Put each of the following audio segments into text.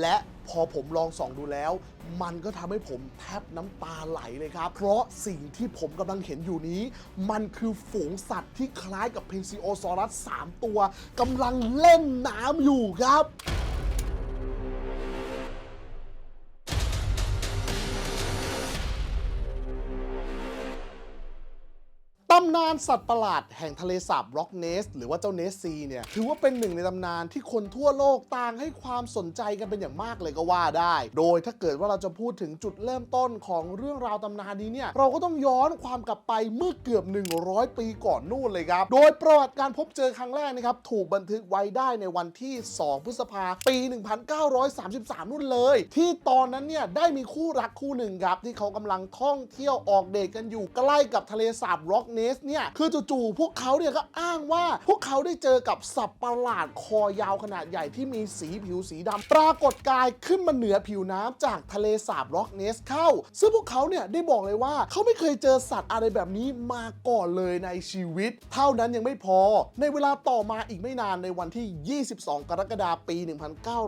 และพอผมลองส่องดูแล้ว มันก็ทำให้ผมแทบน้ำตาไหลเลยครับ เพราะสิ่งที่ผมกำลังเห็นอยู่นี้ มันคือฝูงสัตว์ที่คล้ายกับเพนซิโอซอรัส 3 ตัวกำลังเล่นน้ำอยู่ครับานสัตว์ประหลาดแห่งทะเลสาบร็อกเนส หรือว่าเจ้าเนสซีเนี่ย ถือว่าเป็นหนึ่งในตำนานที่คนทั่วโลกต่างให้ความสนใจกันเป็นอย่างมากเลยก็ว่าได้ โดยถ้าเกิดว่าเราจะพูดถึงจุดเริ่มต้นของเรื่องราวตำนานนี้เนี่ย เราก็ต้องย้อนความกลับไปเมื่อเกือบ 100 ปีก่อนนู่นเลยครับ โดยประวัติการพบเจอครั้งแรกนะครับถูกบันทึกไว้ได้ในวันที่ 2 พฤษภาปี 1933 นู่นเลย ที่ตอนนั้นเนี่ยได้มีคู่รักคู่หนึ่งครับที่เขากำลังท่องเที่ยวออกเดทกันอยู่ใกล้กับทะเลสาบร็อกเนสเนี่ยคือจู่ๆพวกเขาเนี่ยก็อ้างว่าพวกเขาได้เจอกับสัตว์ประหลาดคอยาวขนาดใหญ่ที่มีสีผิวสีดำปรากฏกายขึ้นมาเหนือผิวน้ำจากทะเลสาบร็อกเนสเข้า ซึ่งพวกเขาเนี่ยได้บอกเลยว่าเขาไม่เคยเจอสัตว์อะไรแบบนี้มาก่อนเลยในชีวิต เท่านั้นยังไม่พอ ในเวลาต่อมาอีกไม่นานในวันที่ 22 กรกฎาคมปี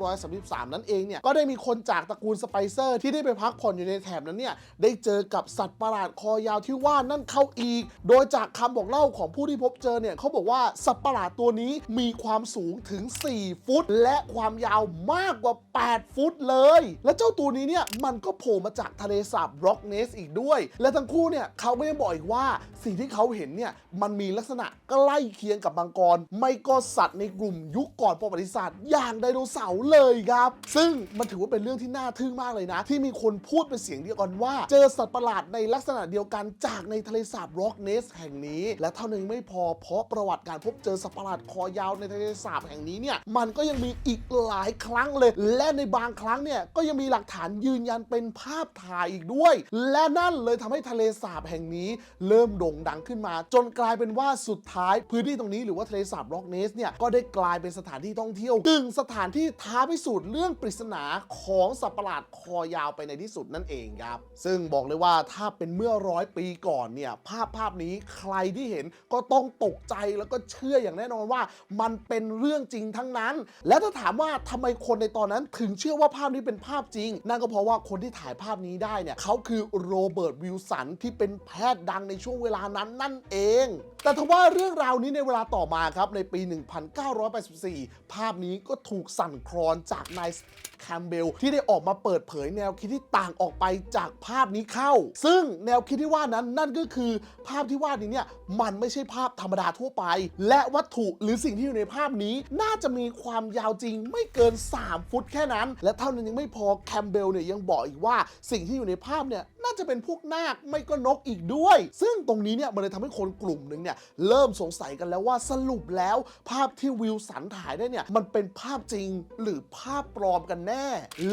1933 นั่นเองเนี่ยก็ได้มีคนจากตระกูลสไปเซอร์ที่ได้ไปพักผ่อนอยู่ในแถบนั้นเนี่ยได้เจอกับสัตว์ประหลาดคอยาวที่ว่านั่นเข้าอีก โดยจากคำบอกเล่าของผู้ที่พบเจอเนี่ยเขาบอกว่าสัตว์ประหลาดตัวนี้มีความสูงถึง 4 ฟุต และความยาวมากกว่า 8 ฟุตเลย และเจ้าตัวนี้เนี่ยมันก็โผล่มาจากทะเลสาบร็อกเนสอีกด้วย และทั้งคู่เนี่ยเขาก็ยังบอกอีกว่าสิ่งที่เขาเห็นเนี่ยมันมีลักษณะใกล้เคียงกับมังกร ไม่ก็สัตว์ในกลุ่มยุคก่อนประวัติศาสตร์ อย่างไดโนเสาร์เลยครับ ซึ่งมันถือว่าเป็นเรื่องที่น่าทึ่งมากเลยนะ ที่มีคนพูดเป็นเสียงเดียวกันว่า เจอสัตว์ประหลาดในลักษณะเดียวกันจากในทะเลสาบร็อกเนสแห่งนี้และเท่านั้นยังไม่พอเพราะประวัติการพบเจอสัตว์ประหลาดคอยาวในทะเลสาบแห่งนี้เนี่ยมันก็ยังมีอีกหลายครั้งเลย และในบางครั้งเนี่ยก็ยังมีหลักฐานยืนยันเป็นภาพถ่ายอีกด้วย และนั่นเลยทำให้ทะเลสาบแห่งนี้ เริ่มโด่งดังขึ้นมา จนกลายเป็นว่าสุดท้ายพื้นที่ตรงนี้หรือว่าทะเลสาบร็อกเนสเนี่ยก็ได้กลายเป็นสถานที่ท่องเที่ยวกึ่งสถานที่ท้าพิสูจน์เรื่องปริศนาของสัตว์ประหลาดคอยาวไปในที่สุดนั่นเองครับ ซึ่งบอกเลยว่าถ้าเป็นเมื่อร้อยปีก่อนเนี่ยภาพภาพนี้ใครที่เห็นก็ต้องตกใจแล้วก็เชื่ออย่างแน่นอนว่า มันเป็นเรื่องจริงทั้งนั้น และถ้าถามว่าทำไมคนในตอนนั้นถึงเชื่อว่าภาพนี้เป็นภาพจริง นั่นก็เพราะว่าคนที่ถ่ายภาพนี้ได้เนี่ยเขาคือโรเบิร์ตวิลสันที่เป็นแพทย์ดังในช่วงเวลานั้นนั่นเอง แต่ทว่าเรื่องราวนี้ในเวลาต่อมาครับในปี 1984 ภาพนี้ก็ถูกสั่นคลอนจากนาย แคมเบลที่ได้ออกมาเปิดเผยแนวคิดที่ต่างออกไปจากภาพนี้เข้า ซึ่งแนวคิดที่ว่านั้นนั่นก็คือภาพที่ว่านี้เนี่ยมันไม่ใช่ภาพธรรมดาทั่วไป และวัตถุหรือสิ่งที่อยู่ในภาพนี้ น่าจะมีความยาวจริงไม่เกิน 3 ฟุตแค่นั้น และเท่านั้นยังไม่พอแคมเบลเนี่ยยังบอกอีกว่าสิ่งที่อยู่ในภาพเนี่ย น่าจะเป็นพวกนาคไม่ก็นกอีกด้วย ซึ่งตรงนี้เนี่ยมันเลยทำให้คนกลุ่มหนึ่งเนี่ยเริ่มสงสัยกันแล้วว่าสรุปแล้วภาพที่วิลสันถ่ายได้เนี่ยมันเป็นภาพจริงหรือภาพปลอมกันแน่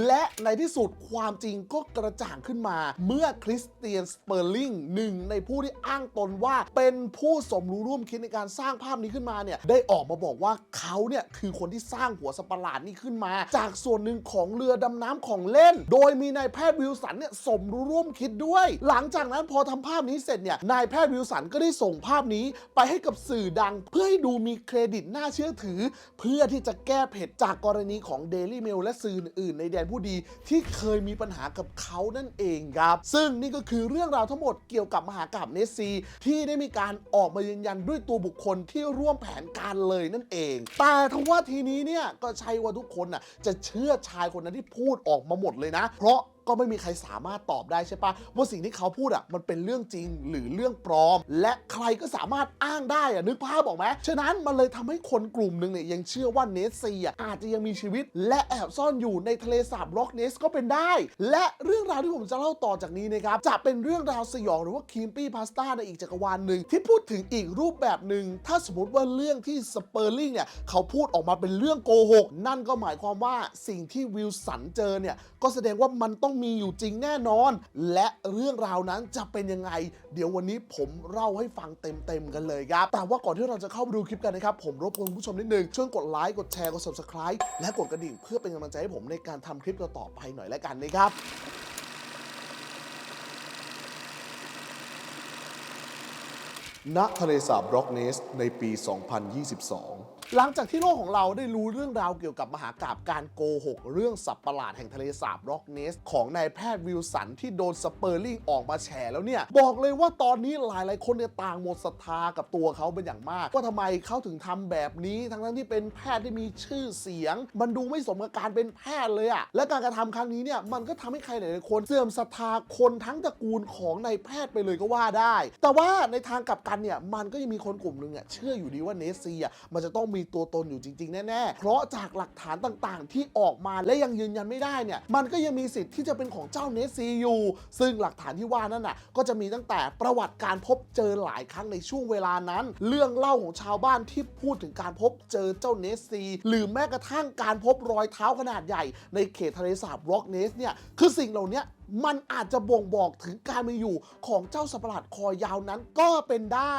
และในที่สุดความจริงก็กระจ่างขึ้นมา เมื่อคริสเตียนสเปอร์ลิงหนึ่งในผู้ที่อ้างตนว่าเป็นผู้สมรู้ร่วมคิดในการสร้างภาพนี้ขึ้นมาเนี่ยได้ออกมาบอกว่าเขาเนี่ยคือคนที่สร้างหัวสัตว์ลาดนี้ขึ้นมา จากส่วนหนึ่งของเรือดำน้ำของเล่น โดยมีนายแพทย์วิลสันเนี่ยสมรู้ร่วมคิดด้วย หลังจากนั้นพอทำภาพนี้เสร็จเนี่ยนายแพทย์วิลสันก็ได้ส่งภาพนี้ไปให้กับสื่อดัง เพื่อให้ดูมีเครดิตน่าเชื่อถือ เพื่อที่จะแก้เผ็ดจากกรณีของ Daily Mail และสื่ออื่นในแดนผู้ดีที่เคยมีปัญหากับเขานั่นเองครับ ซึ่งนี่ก็คือเรื่องราวทั้งหมดเกี่ยวกับมหากราพย์เนสซี ที่ได้มีการออกมายืนยันด้วยตัวบุคคลที่ร่วมแผนการเลยนั่นเอง แต่ทว่าทีนี้เนี่ยก็ใช่ว่าทุกคนน่ะจะเชื่อชายคนนั้นที่พูดออกมาหมดเลยนะ เพราะ ก็ไม่มีใครสามารถตอบได้ใช่ปะว่าสิ่งที่เขาพูดอะมันเป็นเรื่องจริงหรือเรื่องปลอม และใครก็สามารถอ้างได้อะนึกภาพบอกไหมฉะนั้นมันเลยทำให้คนกลุ่มหนึ่งเนี่ยยังเชื่อว่าเนสซีอะอาจจะยังมีชีวิต และแอบซ่อนอยู่ในทะเลสาบร็อกเนสก็เป็นได้ และเรื่องราวที่ผมจะเล่าต่อจากนี้นะครับจะเป็นเรื่องราวสยองหรือว่าคิมปี้พาสต้าในอีกจักรวาลหนึ่งที่พูดถึงอีกรูปแบบหนึ่งถ้าสมมติว่าเรื่องที่สเปอร์ลิงเนี่ยเขาพูดออกมาเป็นเรื่องโกหกนั่นก็หมายความว่าสิ่งที่วิลสันเจอเนี่ยก็แสดงว่ามันต้องมีอยู่จริงแน่นอน และเรื่องราวนั้นจะเป็นยังไง เดี๋ยววันนี้ผมเล่าให้ฟังเต็มๆกันเลยครับ แต่ว่าก่อนที่เราจะเข้าไปดูคลิปกันนะครับ ผมรบกวนผู้ชมนิดนึง ช่วยกดไลค์ กดแชร์ กด subscribe และกดกระดิ่งเพื่อเป็นกำลังใจให้ผมในการทำคลิปต่อไปหน่อยแล้วกันนะครับณทะเลสาบร็อกเนสในปี 2022 หลังจากที่โลกของเราได้รู้เรื่องราวเกี่ยวกับมหากาบการโกหก เรื่องสัตว์ประหลาดแห่งทะเลสาบร็อกเนส ของนายแพทย์วิลสันที่โดนสเปอร์ลิงออกมาแฉแล้วเนี่ย บอกเลยว่าตอนนี้หลายๆ คนเนี่ยต่างหมดศรัทธากับตัวเขาเป็นอย่างมาก ว่าทำไมเขาถึงทำแบบนี้ทั้งๆที่เป็นแพทย์ที่มีชื่อเสียง มันดูไม่สมกับการเป็นแพทย์เลยอะและการกระทำครั้งนี้เนี่ยมันก็ทำให้ใครหลายๆคนเสื่อมศรัทธาคนทั้งตระกูลของนายแพทย์ไปเลยก็ว่าได้ แต่ว่าในทางกลับกันเนี่ยมันก็ยังมีคนกลุ่มหนึ่งอะเชื่ออยู่ดีว่าเนสซีอะมันจะต้องมีีตัวตนอยู่จริง ๆ แน่ ๆ เพราะจากหลักฐานต่างๆ ที่ออกมาและยังยืนยันไม่ได้เนี่ยมันก็ยังมีสิทธิ์ที่จะเป็นของเจ้าเนสซีอยู่ ซึ่งหลักฐานที่ว่านั่นน่ะก็จะมีตั้งแต่ประวัติการพบเจอหลายครั้งในช่วงเวลานั้น เรื่องเล่าของชาวบ้านที่พูดถึงการพบเจอเจ้าเนสซี หรือแม้กระทั่งการพบรอยเท้าขนาดใหญ่ ในเขตทะเลสาบร็อกเนสเนี่ยคือสิ่งเหล่านี้มันอาจจะบ่งบอกถึงการมีอยู่ของเจ้าสัตว์ประหลาดคอยาวนั้นก็เป็นได้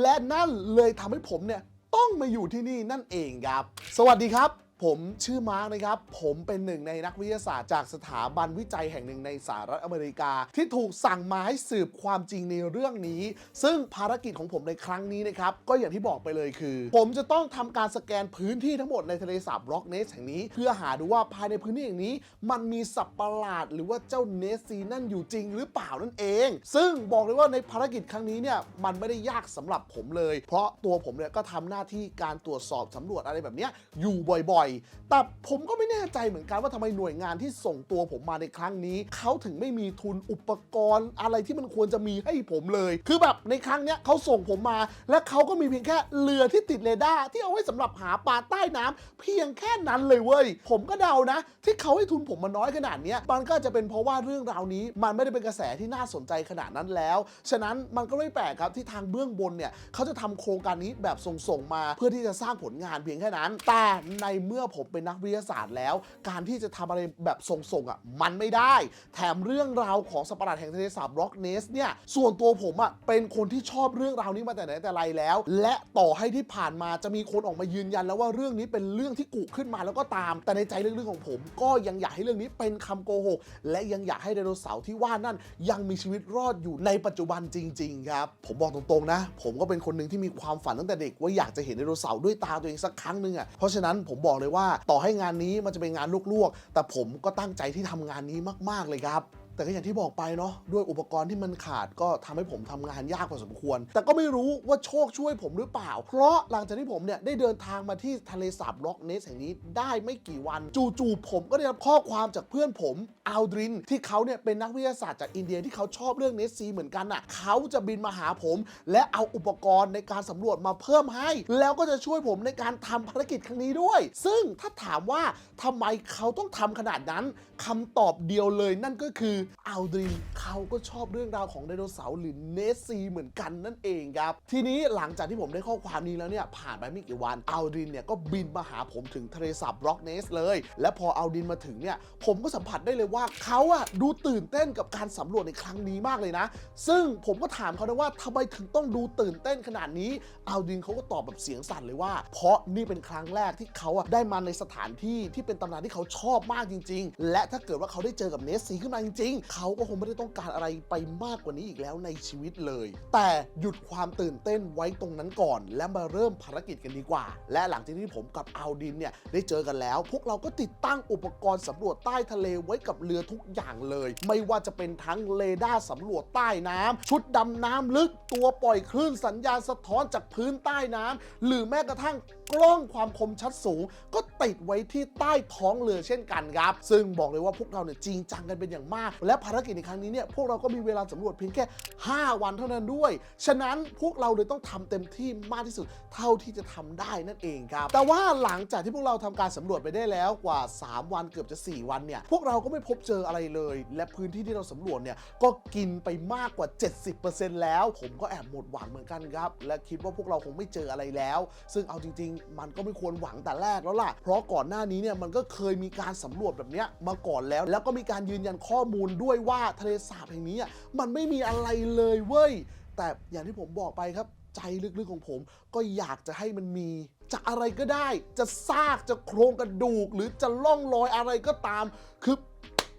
และนั่นเลยทำให้ผมเนี่ย ต้องมาอยู่ที่นี่นั่นเองครับ สวัสดีครับ ผมชื่อมาร์กนะครับ ผมเป็นหนึ่งในนักวิทยาศาสตร์จากสถาบันวิจัยแห่งหนึ่งในสหรัฐอเมริกา ที่ถูกสั่งมาให้สืบความจริงในเรื่องนี้ ซึ่งภารกิจของผมในครั้งนี้นะครับ ก็อย่างที่บอกไปเลยคือ ผมจะต้องทำการสแกนพื้นที่ทั้งหมดในทะเลสาบร็อกเนสแห่งนี้ เพื่อหาดูว่าภายในพื้นที่แห่งนี้ มันมีสัตว์ประหลาด หรือว่าเจ้าเนสซีนั่นอยู่จริงหรือเปล่านั่นเอง ซึ่งบอกเลยว่าในภารกิจครั้งนี้เนี่ยมันไม่ได้ยากสำหรับผมเลย เพราะตัวผมเนี่ยก็ทำหน้าที่การตรวจสอบสำรวจอะไรแบบนี้อยู่บ่อยแต่ผมก็ไม่แน่ใจเหมือนกันว่าทำไมหน่วยงานที่ส่งตัวผมมาในครั้งนี้ เขาถึงไม่มีทุนอุปกรณ์อะไรที่มันควรจะมีให้ผมเลย คือแบบในครั้งเนี้ยเขาส่งผมมา และเขาก็มีเพียงแค่เรือที่ติดเรดาร์ที่เอาไว้สำหรับหาปลาใต้น้ำเพียงแค่นั้นเลยเว้ย ผมก็เดานะ ที่เขาให้ทุนผมมาน้อยขนาดนี้มันก็จะเป็นเพราะว่าเรื่องราวนี้ มันไม่ได้เป็นกระแสที่น่าสนใจขนาดนั้นแล้ว ฉะนั้นมันก็ไม่แปลกครับที่ทางเบื้องบนเนี่ยเขาจะทำโครงการนี้แบบส่งๆมา เพื่อที่จะสร้างผลงานเพียงแค่นั้นแต่ในเมื่อื่อผมเป็นนักวิทยาศาสตร์แล้ว การที่จะทำอะไรแบบส่งๆอะมันไม่ได้ แถมเรื่องราวของสัตว์ประหลาดแห่งทะเลสาบร็อกเนสเนี่ยส่วนตัวผมอะเป็นคนที่ชอบเรื่องราวนี้มาแต่ไหนแต่ไรแล้ว และต่อให้ที่ผ่านมาจะมีคนออกมายืนยันแล้วว่าเรื่องนี้เป็นเรื่องที่กุขึ้นมาแล้วก็ตาม แต่ในใจลึกๆของผม ก็ยังอยากให้เรื่องนี้เป็นคำโกหกและยังอยากให้ไดโนเสาร์ที่ว่านั่นยังมีชีวิตรอดอยู่ในปัจจุบันจริง ๆ ครับ ผมบอกตรงๆนะ ผมก็เป็นคนหนึ่งที่มีความฝันตั้งแต่เด็กว่าอยากจะเห็นไดโนเสาร์ด้วยตาตัวเองสักครั้งหนึ่งอะเพราะฉะนั้นผมบอกเลยว่า ต่อให้งานนี้มันจะเป็นงานลวกๆ แต่ผมก็ตั้งใจที่ทำงานนี้มากๆเลยครับ แต่ก็อย่างที่บอกไปเนาะด้วยอุปกรณ์ที่มันขาดก็ทำให้ผมทำงานยากพอสมควร แต่ก็ไม่รู้ว่าโชคช่วยผมหรือเปล่า เพราะหลังจากที่ผมเนี่ยได้เดินทางมาที่ทะเลสาบล็อกเนสแห่งนี้ได้ไม่กี่วัน จู่ๆผมก็ได้รับข้อความจากเพื่อนผมอัลดริน ที่เขาเนี่ยเป็นนักวิทยาศาสตร์จากอินเดียที่เขาชอบเรื่องเนสซีเหมือนกันอะเขาจะบินมาหาผม และเอาอุปกรณ์ในการสำรวจมาเพิ่มให้ แล้วก็จะช่วยผมในการทำภารกิจครั้งนี้ด้วย ซึ่งถ้าถามว่าทำไมเขาต้องทำขนาดนั้นคำตอบเดียวเลยนั่นก็คืออัลดรินเขาก็ชอบเรื่องราวของไดโนเสาร์หรือเนสซีเหมือนกันนั่นเองครับ ทีนี้หลังจากที่ผมได้ข้อความนี้แล้วเนี่ย ผ่านไปไม่กี่วันอัลดรินเนี่ยก็บินมาหาผมถึงทะเลสาบร็อกเนสเลย และพออัลดรินมาถึงเนี่ย ผมก็สัมผัสได้เลยว่าเขาอะดูตื่นเต้นกับการสำรวจในครั้งนี้มากเลยนะ ซึ่งผมก็ถามเขานะว่าทำไมถึงต้องดูตื่นเต้นขนาดนี้อัลดรินเขาก็ตอบแบบเสียงสั่นเลยว่า เพราะนี่เป็นครั้งแรกที่เขาอะได้มาในสถานที่ที่เป็นตำนานที่เขาชอบมากจริง ๆ และถ้าเกิดว่าเขาได้เจอกับเนสซีขึ้นมาจริงเขาก็คงไม่ได้ต้องการอะไรไปมากกว่านี้อีกแล้วในชีวิตเลย แต่หยุดความตื่นเต้นไว้ตรงนั้นก่อน และมาเริ่มภารกิจกันดีกว่า และหลังจากที่ผมกับอัลดินเนี่ยได้เจอกันแล้ว พวกเราก็ติดตั้งอุปกรณ์สำรวจใต้ทะเลไว้กับเรือทุกอย่างเลย ไม่ว่าจะเป็นทั้งเรดาร์สำรวจใต้น้ำชุดดำน้ำลึกตัวปล่อยคลื่นสัญญาณสะท้อนจากพื้นใต้น้ำหรือแม้กระทั่งกล้องความคมชัดสูง ก็ติดไว้ที่ใต้ท้องเรือเช่นกันครับ ซึ่งบอกเลยว่าพวกเราเนี่ยจริงจังกันเป็นอย่างมากและภารกิจในครั้งนี้เนี่ยพวกเราก็มีเวลาสำรวจเพียงแค่ 5 วันเท่านั้นด้วย ฉะนั้นพวกเราเลยต้องทำเต็มที่มากที่สุดเท่าที่จะทำได้นั่นเองครับ แต่ว่าหลังจากที่พวกเราทำการสำรวจไปได้แล้วกว่า 3 วันเกือบจะ 4 วันเนี่ยพวกเราก็ไม่พบเจออะไรเลย และพื้นที่ที่เราสำรวจเนี่ยก็กินไปมากกว่า 70%แล้ว ผมก็แอบหมดหวังเหมือนกันครับ และคิดว่าพวกเราคงไม่เจออะไรแล้ว ซึ่งเอาจริง ๆ มันก็ไม่ควรหวังแต่แรกแล้วล่ะ เพราะก่อนหน้านี้เนี่ยมันก็เคยมีการสำรวจแบบเนี้ยมาก่อนแล้ว แล้วก็มีการยืนยันข้อมูลด้วยว่าทะเลสาบแห่งนี้มันไม่มีอะไรเลยเว้ย แต่อย่างที่ผมบอกไปครับใจลึกๆของผมก็อยากจะให้มันมี จะอะไรก็ได้ จะซากจะโครงกระดูก หรือจะล่องลอยอะไรก็ตาม คือ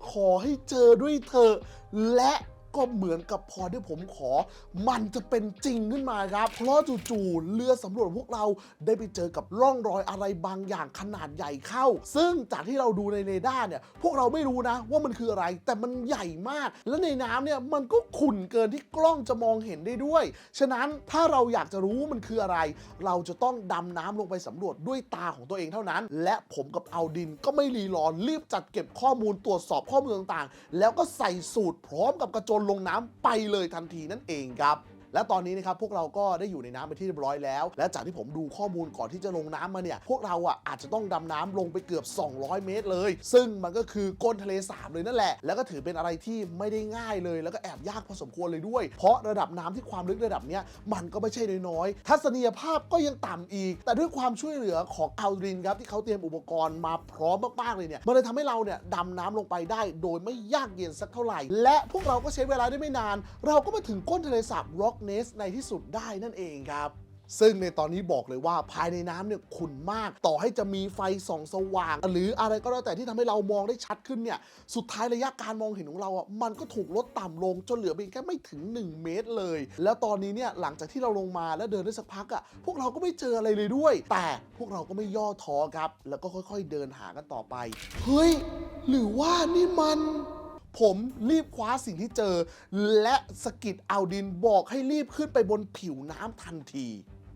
ขอให้เจอด้วยเถอะและ ก็เหมือนกับพอที่ผมขอ มันจะเป็นจริงขึ้นมาครับ เพราะจู่ๆเรือสำรวจพวกเราได้ไปเจอกับร่องรอยอะไรบางอย่างขนาดใหญ่เข้า ซึ่งจากที่เราดูในเรดาร์เนี่ย พวกเราไม่รู้นะว่ามันคืออะไร แต่มันใหญ่มาก และในน้ำเนี่ยมันก็ขุ่นเกินที่กล้องจะมองเห็นได้ด้วย ฉะนั้นถ้าเราอยากจะรู้มันคืออะไร เราจะต้องดำน้ำลงไปสำรวจด้วยตาของตัวเองเท่านั้น และผมกับเอาดินก็ไม่รีรอรีบจัดเก็บข้อมูลตรวจสอบข้อมูลต่างๆ แล้วก็ใส่สูตรพร้อมกับกระโจนลงน้ำไปเลยทันทีนั่นเองครับ และตอนนี้นะครับพวกเราก็ได้อยู่ในน้ำไปที่เรียบร้อยแล้ว และจากที่ผมดูข้อมูลก่อนที่จะลงน้ำมาเนี่ย พวกเราอะอาจจะต้องดำน้ำลงไปเกือบ 200 เมตรเลย ซึ่งมันก็คือก้นทะเลสาบเลยนั่นแหละ แล้วก็ถือเป็นอะไรที่ไม่ได้ง่ายเลย แล้วก็แอบยากพอสมควรเลยด้วย เพราะระดับน้ำที่ความลึกระดับเนี้ยมันก็ไม่ใช่น้อยๆทัศนียภาพก็ยังต่ำอีก แต่ด้วยความช่วยเหลือของอัลดรินครับที่เขาเตรียมอุปกรณ์มาพร้อมมากๆเลยเนี่ยมันเลยทำให้เราเนี่ยดำน้ำลงไปได้ โดยไม่ยากเย็นสักเท่าไหร่ และพวกเราก็ใช้เวลาได้ไม่นาน เราก็มาถึงก้นทะเลสาบร็อกเนสในที่สุดได้นั่นเองครับซึ่งในตอนนี้บอกเลยว่าภายในน้ำเนี่ยขุ่นมาก ต่อให้จะมีไฟส่องสว่าง หรืออะไรก็แล้วแต่ที่ทำให้เรามองได้ชัดขึ้นเนี่ย สุดท้ายระยะการมองเห็นของเราอะมันก็ถูกลดต่ำลงจนเหลือเพียงแค่ไม่ถึง 1 เมตรเลย แล้วตอนนี้เนี่ยหลังจากที่เราลงมาแล้วเดินได้สักพักอะพวกเราก็ไม่เจออะไรเลยด้วย แต่พวกเราก็ไม่ย่อท้อครับ แล้วก็ค่อย ๆ เดินหากันต่อไป เฮ้ย หรือว่านี่มัน ผมรีบคว้าสิ่งที่เจอ และสกิดอัลดินบอกให้รีบขึ้นไปบนผิวน้ำทันที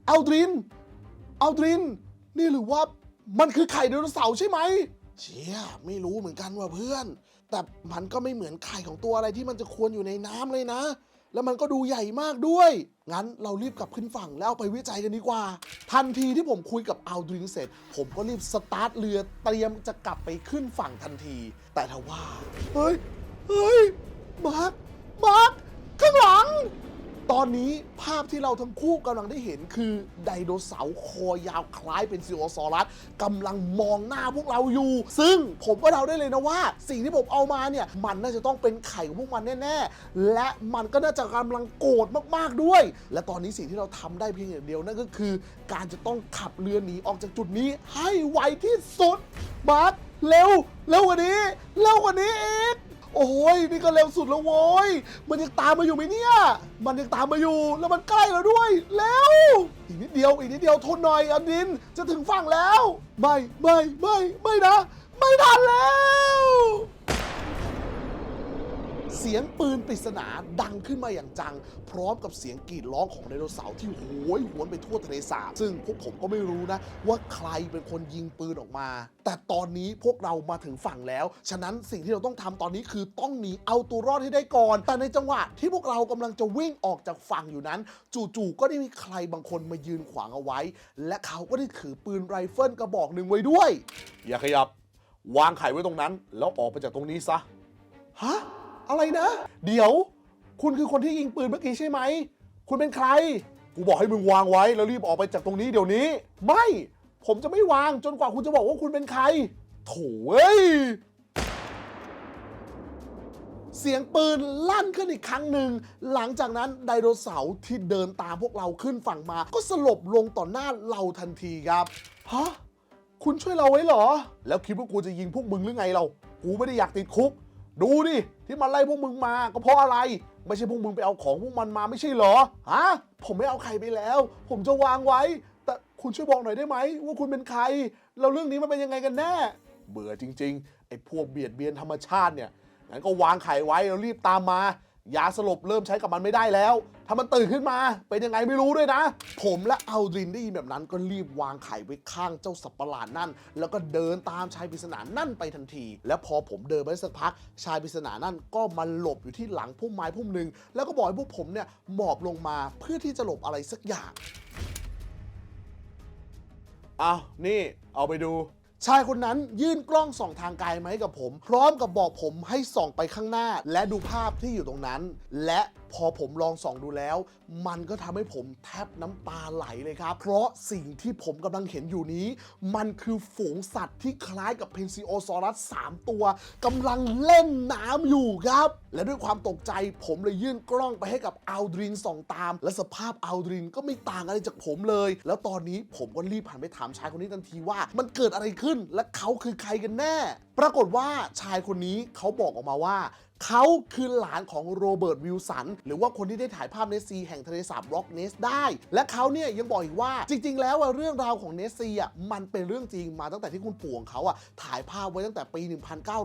อัลดรินอัลดริน นี่หรือว่ามันคือไข่ไดโนเสาร์ใช่ไหมเชี่ยไม่รู้เหมือนกันว่ะเพื่อน แต่มันก็ไม่เหมือนไข่ของตัวอะไรที่มันจะควรอยู่ในน้ำเลยนะ แล้วมันก็ดูใหญ่มากด้วย งั้นเรารีบกลับขึ้นฝั่งแล้วเอาไปวิจัยกันดีกว่า ทันทีที่ผมคุยกับอัลดรินเสร็จ ผมก็รีบสตาร์ทเรือเตรียมจะกลับไปขึ้นฝั่งทันที แต่ทว่า เฮ้ย เฮ้ย มาร์ค มาร์ค ข้างหลัง ตอนนี้ภาพที่เราทั้งคู่กำลังได้เห็นคือไดโนเสาร์คอยาวคล้ายเป็นซิโอซอรัสกำลังมองหน้าพวกเราอยู่ ซึ่งผมก็เดาได้เลยนะว่า สิ่งที่ผมเอามาเนี่ย มันน่าจะต้องเป็นไข่ของพวกมันแน่ ๆ และมันก็น่าจะกำลังโกรธมากๆด้วย และตอนนี้สิ่งที่เราทำได้เพียงอย่างเดียวนั่นก็คือ การจะต้องขับเรือหนีออกจากจุดนี้ให้ไวที่สุดมาร์คเร็วเร็วกว่านี้เร็วกว่านี้อีก โอ้ยนี่ก็เร็วสุดแล้วโว้ย มันยังตามมาอยู่ไหมเนี่ย มันยังตามมาอยู่ แล้วมันใกล้แล้วด้วย แล้ว อีกนิดเดียว อีกนิดเดียวทนหน่อยอันดิน จะถึงฝั่งแล้ว ไม่ ไม่ ไม่ ไม่นะ ไม่ทันแล้ว เสียงปืนปริศนาดังขึ้นมาอย่างจัง พร้อมกับเสียงกรีดร้องของไดโนเสาร์ที่โหยหวนไปทั่วทะเลสาบซึ่งพวกผมก็ไม่รู้นะ ว่าใครเป็นคนยิงปืนออกมา แต่ตอนนี้พวกเรามาถึงฝั่งแล้ว ฉะนั้นสิ่งที่เราต้องทำตอนนี้คือต้องหนีเอาตัวรอดให้ได้ก่อน แต่ในจังหวะที่พวกเรากำลังจะวิ่งออกจากฝั่งอยู่นั้น จู่ๆก็ได้มีใครบางคนมายืนขวางเอาไว้ และเขาก็ได้ถือปืนไรเฟิลกระบอกหนึ่งไว้ด้วย อย่าขยับ วางไข่ไว้ตรงนั้น แล้วออกไปจากตรงนี้ซะฮะ อะไรนะ เดี๋ยว คุณคือคนที่ยิงปืนเมื่อกี้ใช่ไหม คุณเป็นใคร กูบอกให้มึงวางไว้แล้วรีบออกไปจากตรงนี้เดี๋ยวนี้ ไม่ ผมจะไม่วางจนกว่าคุณจะบอกว่าคุณเป็นใคร โถ่เอ้ย เสียงปืนลั่นขึ้นอีกครั้งหนึ่ง หลังจากนั้นไดโนเสาร์ที่เดินตามพวกเราขึ้นฝั่งมา ก็สลบลงต่อหน้าเราทันทีครับฮะคุณช่วยเราไว้เหรอ แล้วคิดว่ากูจะยิงพวกมึงหรือไงเรา กูไม่ได้อยากติดคุก ดูดิที่มันไล่พวกมึงมาก็เพราะอะไร ไม่ใช่พวกมึงไปเอาของพวกมันมาไม่ใช่เหรอฮะผมไม่เอาใครไปแล้ว ผมจะวางไว้ แต่คุณช่วยบอกหน่อยได้ไหมว่าคุณเป็นใครแล้วเรื่องนี้มันเป็นยังไงกันแน่ เบื่อจริงๆไอ้พวกเบียดเบียนธรรมชาติเนี่ยงั้นก็วางไข่ไว้แล้วรีบตามมา ยาสลบเริ่มใช้กับมันไม่ได้แล้ว ถ้ามันตื่นขึ้นมาเป็นยังไงไม่รู้ด้วยนะ ผมและอัลดรินได้ยินแบบนั้นก็รีบวางไข่ไว้ข้างเจ้าสัตว์ประหลาดนั่น แล้วก็เดินตามชายปริศนานั่นไปทันที และพอผมเดินไปสักพัก ชายปริศนานั่นก็มาหลบอยู่ที่หลังพุ่มไม้พุ่มหนึ่งแล้วก็บอกให้พวกผมเนี่ยหมอบลงมาเพื่อที่จะหลบอะไรสักอย่างอ้าวนี่เอาไปดูชายคนนั้นยื่นกล้องส่องทางไกลมาให้กับผม พร้อมกับบอกผมให้ส่องไปข้างหน้า และดูภาพที่อยู่ตรงนั้น และ พอผมลองส่องดูแล้ว มันก็ทำให้ผมแทบน้ำตาไหลเลยครับ เพราะสิ่งที่ผมกำลังเห็นอยู่นี้ มันคือฝูงสัตว์ที่คล้ายกับเพนซิโอซอรัส 3 ตัวกำลังเล่นน้ำอยู่ครับ และด้วยความตกใจผมเลยยื่นกล้องไปให้กับอัลดรินส่องตาม และสภาพอัลดรินก็ไม่ต่างอะไรจากผมเลย แล้วตอนนี้ผมก็รีบหันไปถามชายคนนี้ทันทีว่า มันเกิดอะไรขึ้นและเขาคือใครกันแน่ ปรากฏว่าชายคนนี้เขาบอกออกมาว่า เขาคือหลานของโรเบิร์ตวิลสันหรือว่าคนที่ได้ถ่ายภาพเนสซีแห่งทะเลสาบร็อกเนสได้ และเขาเนี่ยยังบอกอีกว่าจริง ๆ แล้วเรื่องราวของเนสซีอะมันเป็นเรื่องจริงมาตั้งแต่ที่คุณปู่ของเขาอะถ่ายภาพไว้ตั้งแต่ปี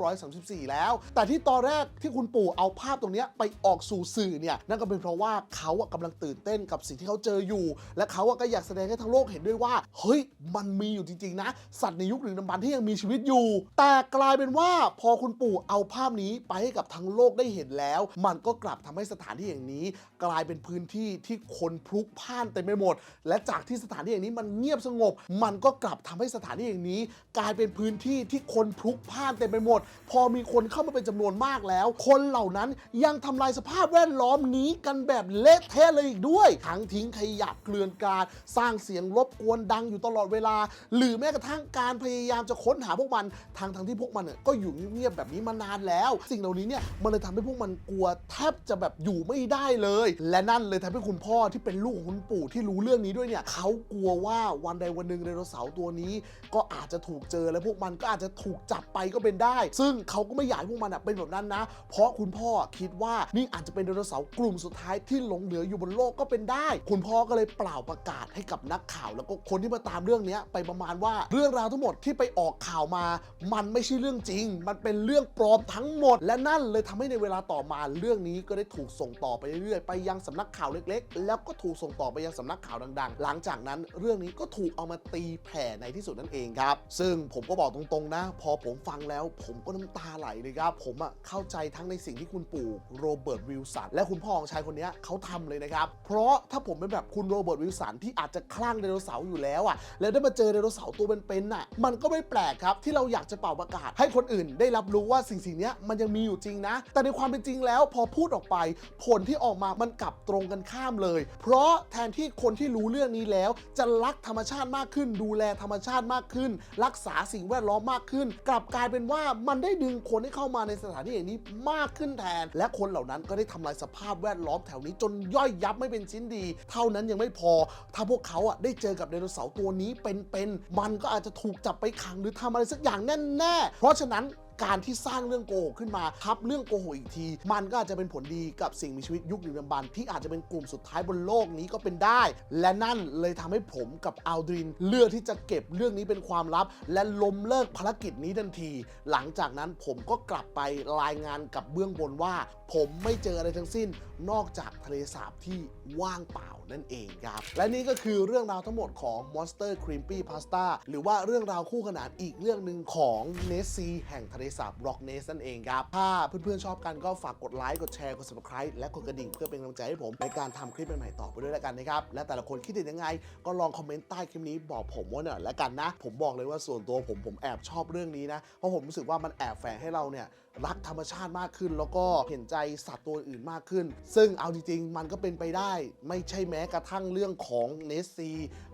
1934 แล้ว แต่ที่ตอนแรกที่คุณปู่เอาภาพตรงนี้ไปออกสู่สื่อเนี่ยนั่นก็เป็นเพราะว่าเขาอะกำลังตื่นเต้นกับสิ่งที่เขาเจออยู่ และเขาอะก็อยากแสดงให้ทั้งโลกเห็นด้วยว่า เฮ้ยมันมีอยู่จริง ๆ นะ สัตว์ในยุคหนึ่งดำบรรพ์ที่ยังมีชีวิตอยู่ แต่กลายเป็นว่าพอคุณปู่เอาภาพนี้ไปให้กับทั้งโลกได้เห็นแล้ว มันก็กลับทำให้สถานที่อย่างนี้ กลายเป็นพื้นที่ที่คนพลุกพ่านเต็มไปหมด และจากที่สถานที่อย่างนี้มันเงียบสงบ มันก็กลับทำให้สถานที่อย่างนี้ กลายเป็นพื้นที่ที่คนพลุกพ่านเต็มไปหมด พอมีคนเข้ามาเป็นจำนวนมากแล้ว คนเหล่านั้นยังทำลายสภาพแวดล้อมนี้กันแบบเละเทะเลยอีกด้วยทั้งทิ้งขยะเกลื่อนกาดสร้างเสียงรบกวนดังอยู่ตลอดเวลา หรือแม้กระทั่งการพยายามจะค้นหาพวกมันทางทั้งที่พวกมันก็อยู่เงียบๆแบบนี้มานานแล้ว สิ่งเหล่านี้เนี่ยมันเลยทำให้พวกมันกลัวแทบจะแบบอยู่ไม่ได้เลย และนั่นเลยทำให้คุณพ่อที่เป็นลูกของคุณปู่ที่รู้เรื่องนี้ด้วยเนี่ยเขากลัวว่าวันใดวันหนึ่งไดโนเสาร์ตัวนี้ ก็อาจจะถูกเจอและพวกมันก็อาจจะถูกจับไปก็เป็นได้ ซึ่งเขาก็ไม่อยากให้พวกมันอะเป็นแบบนั้นนะ เพราะคุณพ่อคิดว่านี่อาจจะเป็นไดโนเสาร์กลุ่มสุดท้ายที่หลงเหลืออยู่บนโลกก็เป็นได้ คุณพ่อก็เลยเปล่าประกาศให้กับนักข่าว แล้วก็คนที่มาตามเรื่องเนี้ยไปประมาณว่าเรื่องราวทั้งหมดที่ไปออกข่าวมา มันไม่ใช่เรื่องจริง มันเป็นเรื่องปลอมทั้งหมด และนั่นเลยทำให้ในเวลาต่อมาเรื่องนี้ก็ได้ถูกส่งต่อไปเรื่อยๆไปยังสำนักข่าวเล็กๆ แล้วก็ถูกส่งต่อไปยังสำนักข่าวดัง ๆ หลังจากนั้นเรื่องนี้ก็ถูกเอามาตีแผ่ในที่สุดนั่นเองครับ ซึ่งผมก็บอกตรงๆนะ พอผมฟังแล้ว ผมก็น้ำตาไหลเลยครับ ผมอะเข้าใจทั้งในสิ่งที่คุณปู่โรเบิร์ตวิลสันและคุณพ่อของชายคนนี้เขาทำเลยนะครับ เพราะถ้าผมเป็นแบบคุณโรเบิร์ตวิลสันที่อาจจะคลั่งไดโนเสาร์อยู่แล้วอะแล้วได้มาเจอไดโนเสาร์ตัวเป็นๆน่ะ มันก็ไม่แปลกครับที่เราอยากจะเป่าประกาศ ให้คนอื่นได้รับรู้ว่าสิ่งสิ่งนี้มันยังมีอยู่จริงนะแต่ในความเป็นจริงแล้วพอพูดออกไป ผลที่ออกมามันกลับตรงกันข้ามเลย เพราะแทนที่คนที่รู้เรื่องนี้แล้ว จะรักธรรมชาติมากขึ้น ดูแลธรรมชาติมากขึ้น รักษาสิ่งแวดล้อมมากขึ้น กลับกลายเป็นว่ามันได้ดึงคนให้เข้ามาในสถานที่อย่างนี้มากขึ้นแทน และคนเหล่านั้นก็ได้ทำลายสภาพแวดล้อมแถวนี้จนย่อยยับไม่เป็นชิ้นดี เท่านั้นยังไม่พอ ถ้าพวกเขาอะได้เจอกับไดโนเสาร์ตัวนี้เป็นๆมันก็อาจจะถูกจับไปขังหรือทำอะไรสักอย่างแน่ๆเพราะฉะนั้น การที่สร้างเรื่องโกหกขึ้นมาทับเรื่องโกหกอีกที มันก็อาจจะเป็นผลดีกับสิ่งมีชีวิตยุคดึกดำบรรพ์ที่อาจจะเป็นกลุ่มสุดท้ายบนโลกนี้ก็เป็นได้ และนั่นเลยทำให้ผมกับอัลดริน เลือกที่จะเก็บเรื่องนี้เป็นความลับ และล้มเลิกภารกิจนี้ทันที หลังจากนั้นผมก็กลับไปรายงานกับเบื้องบนว่า ผมไม่เจออะไรทั้งสิ้น นอกจากทะเลสาบที่ว่างเปล่านั่นเองครับ และนี่ก็คือเรื่องราวทั้งหมดของ Monster Creepy Pasta หรือว่าเรื่องราวคู่ขนานอีกเรื่องหนึ่งของ n e s s แห่งทะเลสาบ Rock Ness นั่นเองครับ ถ้าเพื่อนๆชอบกันก็ฝากกดไลค์ กดแชร์ กด subscribe และกดกระดิ่งเพื่อเป็นกำลังใจให้ผม ในการทำคลิปใหม่ๆต่อไปด้วยแล้วกันนะครับ และแต่ละคนคิดเห็นยังไง ก็ลองคอมเมนต์ใต้คลิปนี้บอกผมว่าหน่อยแล้วกันนะ ผมบอกเลยว่าส่วนตัวผมผมแอบชอบเรื่องนี้นะเพราะผมรู้สึกว่ามันแอบแฝงให้เราเนี่ย รักธรรมชาติมากขึ้น แล้วก็เห็นใจสัตว์ตัวอื่นมากขึ้น ซึ่งเอาจริงๆ มันก็เป็นไปได้ ไม่ใช่แม้กระทั่งเรื่องของเนสซี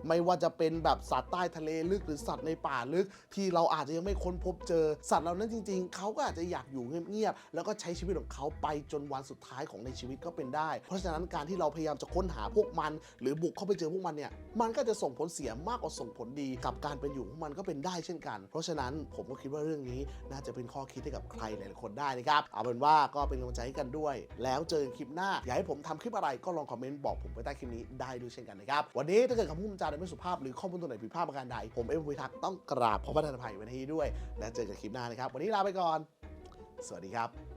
ไม่ว่าจะเป็นแบบสัตว์ใต้ทะเลลึกหรือสัตว์ในป่าลึก ที่เราอาจจะยังไม่ค้นพบเจอ สัตว์เหล่านั้นจริง ๆ เขาก็อาจจะอยากอยู่เงียบๆ แล้วก็ใช้ชีวิตของเขาไปจนวันสุดท้ายของในชีวิตก็เป็นได้ เพราะฉะนั้นการที่เราพยายามจะค้นหาพวกมัน หรือบุกเข้าไปเจอพวกมันเนี่ย มันก็จะส่งผลเสียมากกว่าส่งผลดี กับการเป็นอยู่ของมันก็เป็นได้เช่นกัน เพราะฉะนั้นผมก็คิดว่าเรื่องนี้น่าจะเป็นข้อคิดให้กับใครหลายๆคนได้นะครับ เอาเป็นว่าก็เป็นกำลังใจให้กันด้วย แล้วเจอกันคลิปหน้า อยากให้ผมทำคลิปอะไรก็ลองคอมเมนต์บอกผมไว้ใต้คลิปนี้ได้ด้วยเช่นกันนะครับ วันนี้ถ้าเกิดคำพูดจาใดไม่สุภาพหรือข้อมูลตัวไหนผิดพลาดประการใด ผมเอ็มวีทักต้องกราบขอพระทานอภัยไว้ในที่นี้ด้วย และเจอกันคลิปหน้านะครับ วันนี้ลาไปก่อน สวัสดีครับ